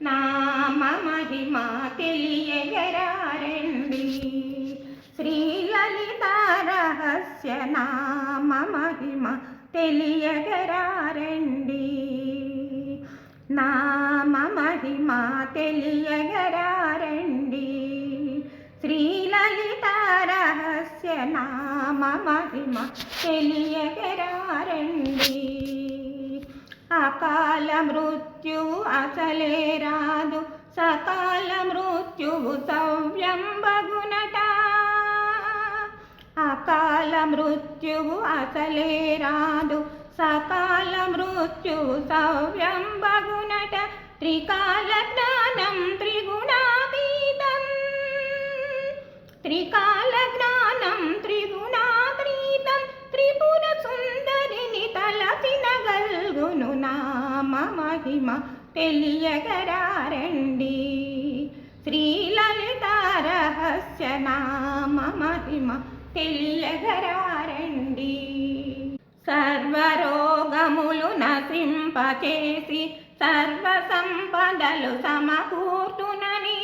నామ మహిమ తెలియగరారండి శ్రీలలిత రహస్య నామ మహిమ తెలియగరారండి నామ మహిమ తెలియగరారండి శ్రీలలిత రహస్య నామ మహిమ తెలియగరారండి అకాల మృత్యువు అసలే రాదు. సకాల మృత్యువు సవ్యంబగునట అకాల మృత్యువు అసలే రాదు. సకాల మృత్యువు సవ్యంబగునట త్రికాల జ్ఞానం త్రిగుణాతీతం. త్రికాల జ్ఞానం త్రిగుణాతీతం. త్రిపుర మహిమ తెలియగరారండి. శ్రీలలిత రహస్య నామ మహిమ తెలియగరారండి. సర్వరోగములు నసింపచేసి సర్వ సంపదలు సమకూర్తునని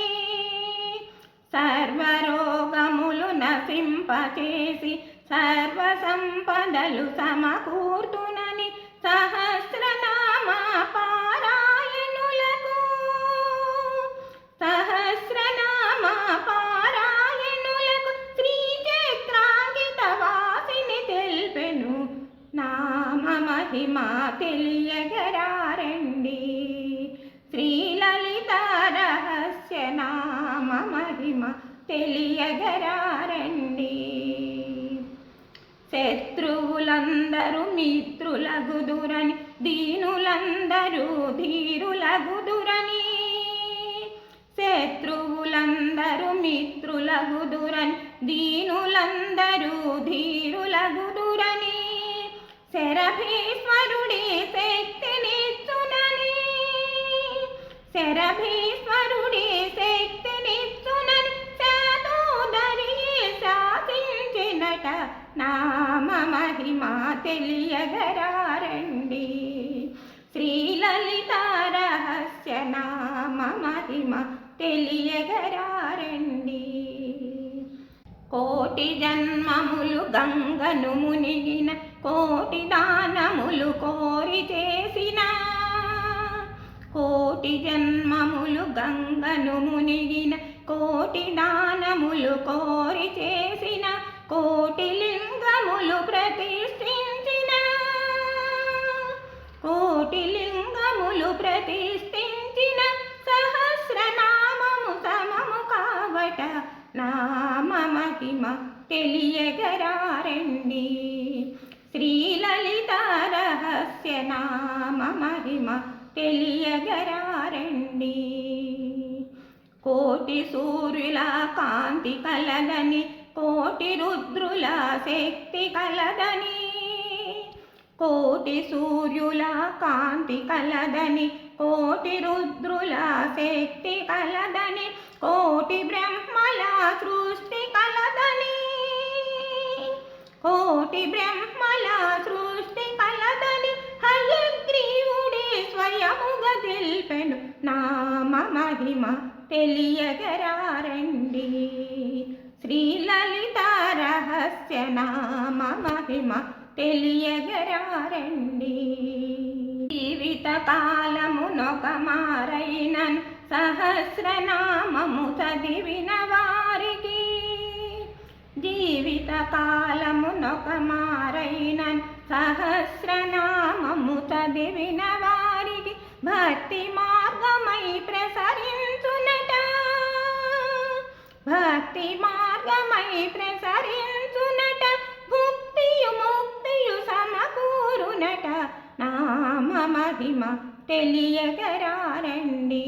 సర్వరోగములు నసింపచేసి సర్వ సంపదలు సమకూర్తునని తెలియగరారండి శ్రీలలిత రహస్య నామ మహిమ తెలియగరారండి శత్రువులందరూ మిత్రులగుదురని దీనులందరూ ధీరులగుదురని శత్రువులందరూ మిత్రులగుదురని దీనులందరూ ధీరులగుదురని శరభీశ్వరుడి శక్తినిచ్చునని శరభీశ్వరుడి శక్తినిచ్చునని శాతోదరి శాసించినట నామ మహిమ తెలియగరారండి. శ్రీలలిత రహస్య నామ మహిమ తెలియగరారండి. కోటి జన్మములు గంగను మునిగిన కోటి దానములు కోరి చేసిన. కోటి జన్మములు గంగను మునిగిన కోటి దానములు కోరి చేసిన కోటి లింగములు ప్రతిష్ఠించిన. కోటి లింగములు ప్రతిష్ఠ నామ మహిమ తెలియగరారండి. శ్రీలలిత రహస్య నామ మహిమ తెలియగరారండి. కోటి సూర్యుల కాంతి కలదని కోటి రుద్రుల శక్తి కలదని కోటి సూర్యుల కాంతి కలదని కోటి రుద్రుల శక్తి కలదని కోటి బ్రహ్మల సృష్టి కలదని. కోటి బ్రహ్మల సృష్టి కలదని హయగ్రీవుడే స్వయముగ తెలిపెను. నామ మహిమ తెలియగరారండి. శ్రీలలిత రహస్య నామ మహిమ తెలియగరారండి. జీవిత కాలమునొక మారైనను సహస్రనామము చదివిన వారికి జీవిత కాలమునొక మారైనన్ సహస్రనామము చదివిన వారికి భక్తి మార్గమై ప్రసరించునట. భక్తి మార్గమై ప్రసరించునట. భుక్తియు ముక్తియు సమకూరునట. రామ మహిమ తెలియగరారండి.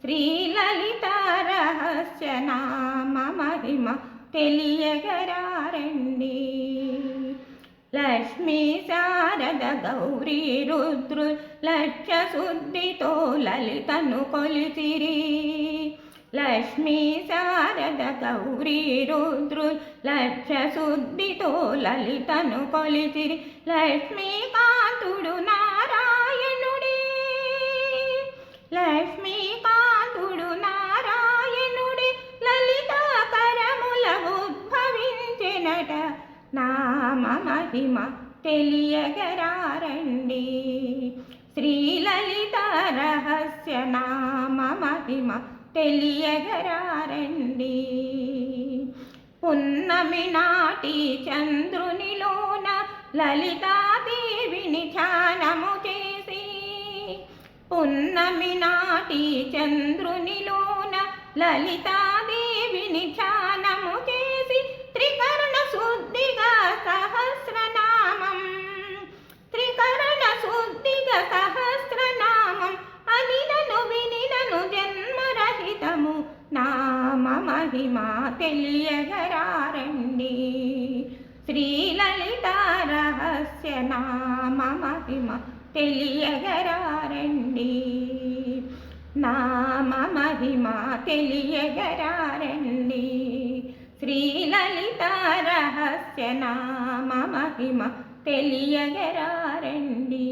శ్రీలలిత రహస్య నామ మహిమ తెలియగరారండి. లక్ష్మీ శారద గౌరీ రుద్రు లక్ష్య శుద్ధితో లలితను కొలిసిరి లక్ష్మీ శారద గౌరీ రుద్రు లక్ష శుద్ధితో లలితను కొలిచిరి లక్ష్మీకాంతుడు నారాయణుడే. లక్ష్మీ నామహిమ తెలియగరారండి. శ్రీలలిత రహస్య నామ మహిమ తెలియగరారండి. పున్నమి నాటి చంద్రునిలోన లలితాదేవిని ధ్యానము చేసి పున్నమి నాటి చంద్రునిలోన లలితాదేవిని ధ్యానము మహిమ తెలియగరారండి శ్రీలలిత రహస్య నామ మహిమ తెలియగరారండి నామ మహిమ తెలియగరారండి శ్రీలలిత రహస్య నామ మహిమ తెలియగరారండి